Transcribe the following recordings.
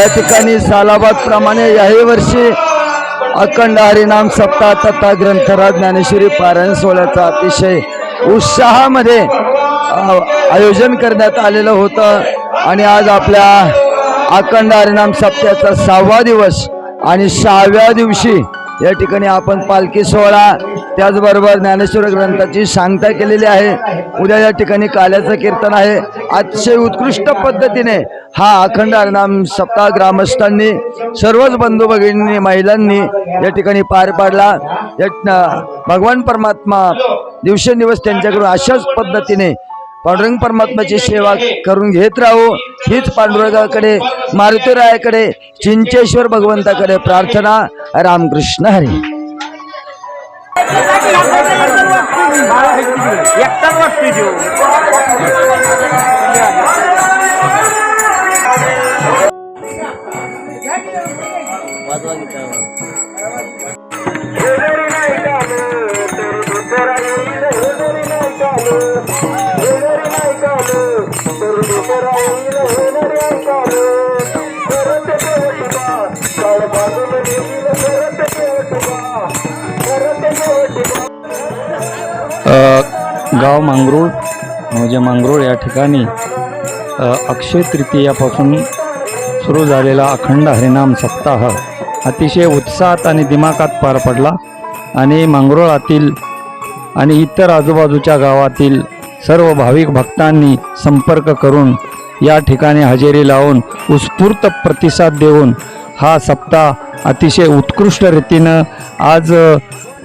या ठिकाणी सालाबाद प्रमाणे याही वर्षी अखंड हरिनाम सप्ताह तथा ग्रंथराज ज्ञानेश्वरी पारायण सोहळ्याचा अतिशय उत्साहामध्ये आयोजन करण्यात आलेलं होतं. आणि आज आपल्या अखंड हरिनाम सप्त्याचा सहावा दिवस आणि सहाव्या दिवशी या ठिकाणी आपण पालखी सोहळा त्याचबरोबर ज्ञानेश्वर ग्रंथाची सांगता केलेली आहे. उद्या या ठिकाणी काल्याचं कीर्तन आहे. अतिशय उत्कृष्ट पद्धतीने हा अखंड हरनाम सप्ताह ग्रामस्थांनी सर्वच बंधू भगिनी महिलांनी या ठिकाणी पार पाडला. भगवान परमात्मा दिवसेंदिवस त्यांच्याकडून अशाच पद्धतीने पांडुरंग परमात्माची सेवा करून घेत राहू. हीच पांडुरंगाकडे मारुतीरायाकडे चिंचेश्वर भगवंताकडे प्रार्थना. रामकृष्ण हरी. गाव मांगरूळ म्हणजे मांगरूळ या ठिकाणी अक्षय तृतीयापासून सुरू झालेला अखंड हरिनाम सप्ताह अतिशय उत्साहात आणि दिमाकात पार पडला. आणि मांगरोळातील आणि इतर आजूबाजूच्या गावातील सर्व भाविक भक्तांनी संपर्क करून या ठिकाणी हजेरी लावून उत्स्फूर्त प्रतिसाद देऊन हा सप्ताह अतिशय उत्कृष्ट रीतीनं आज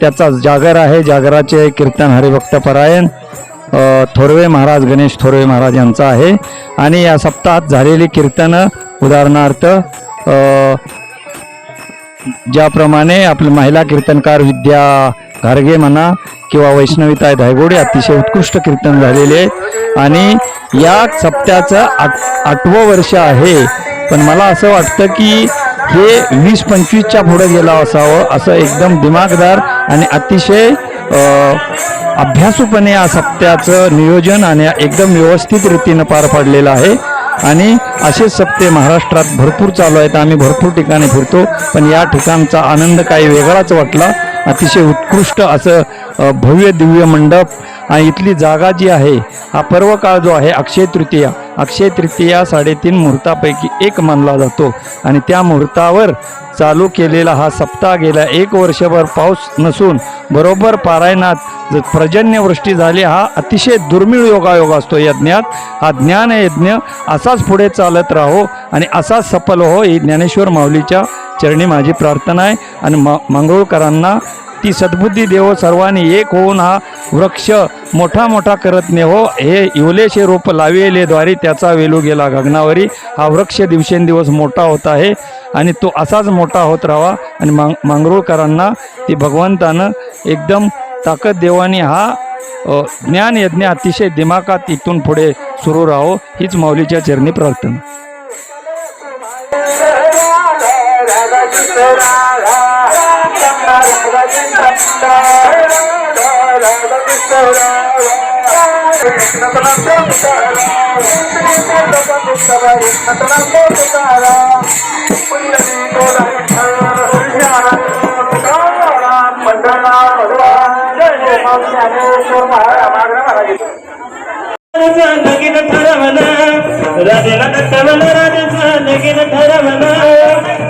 त्याचा जागर आहे जागराचे कीर्तन हरिभक्त परायण थोरवे महाराज गणेश थोरवे महाराज यांचा आहे. आणि या सप्ताहात झालेली कीर्तनं उदाहरणार्थ ज्याप्रमाणे आपले महिला कीर्तनकार विद्या घारगे म्हणा किंवा वैष्णवीताय धायगोडे अतिशय उत्कृष्ट कीर्तन झालेले आहेत आणि या सप्त्याचं आठ आठवं वर्ष आहे. पण मला असं वाटतं की हे वीस पंचवीसच्या पुढे गेला असावं असं एकदम दिमागदार आणि अतिशय अभ्यासूपणे या सप्त्याचं नियोजन आणि एकदम व्यवस्थित रीतीनं पार पाडलेलं आहे. आणि असे सप्ते महाराष्ट्रात भरपूर चालू आहेत. आम्ही भरपूर ठिकाणी फिरतो पण या ठिकाणचा आनंद काही वेगळाच वाटला. अतिशय उत्कृष्ट असं भव्य दिव्य मंडप. आणि इथली जागा जी आहे हा पर्व काळ जो आहे अक्षय तृतीया अक्षय तृतीया साडेतीन मुहूर्तापैकी एक मानला जातो. आणि त्या मुहूर्तावर चालू केलेला हा सप्ताह गेल्या एक वर्षभर पाऊस नसून बरोबर पारायणात पर्जन्यवृष्टी झाली हा अतिशय दुर्मिळ योगायोग असतो यज्ञात. हा ज्ञान यज्ञ असाच पुढे चालत राहो आणि असाच सफल हो ही ज्ञानेश्वर माऊलीच्या चरणी माझी प्रार्थना आहे. आणि मा मांगरूळकरांना ती सद्बुद्धी देव सर्वांनी एक होऊन हा वृक्ष मोठा मोठा करत नेहो हे इवलेशे रोप लाविले द्वारे त्याचा वेलू गेला गगनावरी हा वृक्ष दिवसेंदिवस मोठा होत आहे आणि तो असाच मोठा होत राहावा आणि मांग मांगरूळकरांना ती भगवंतानं एकदम ताकद देवानी हा ज्ञान यज्ञ अतिशय दिमाकात इथून पुढे सुरू राहो हीच माऊलीच्या चरणी प्रार्थना लगीन ठरवलं राजेला नटवलं राजाचं लगीन ठरवलं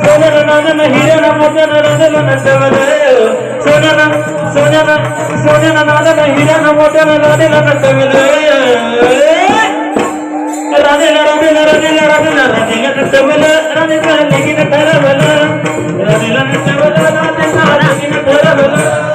सोनर नानं हिरण मोत्यानं राजाला नटवलं सोन्यानं सोन्यानं सोन्यानं नानं हिऱ्यानं मोत्यानं राजेला नटवलं राजेला राजेला राजेला राजेला राजेला नटवलं राजेचं लगीन ठरवलं राजेला नटवलं राजेचं लगीन ठरवलं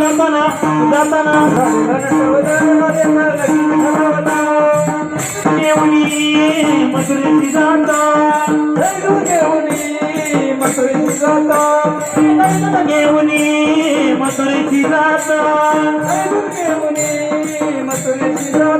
जाताना जाताना राधेला लगीन घेऊनी मसुरीची जाता घेऊनी मसुरीची जाता घेऊनी जाता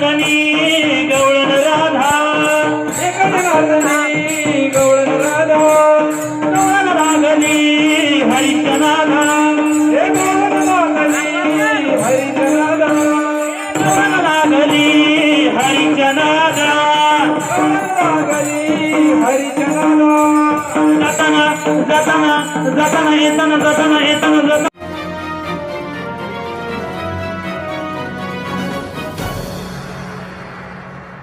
नादानी गवळण राधा. एकाच नादानी गवळण राधा. गवळण लागली हरीच्या हे गवळण हरीच्या हरीच्या हरीच्या नादा. जाताना जाताना जाताना येताना जाताना येताना जाताना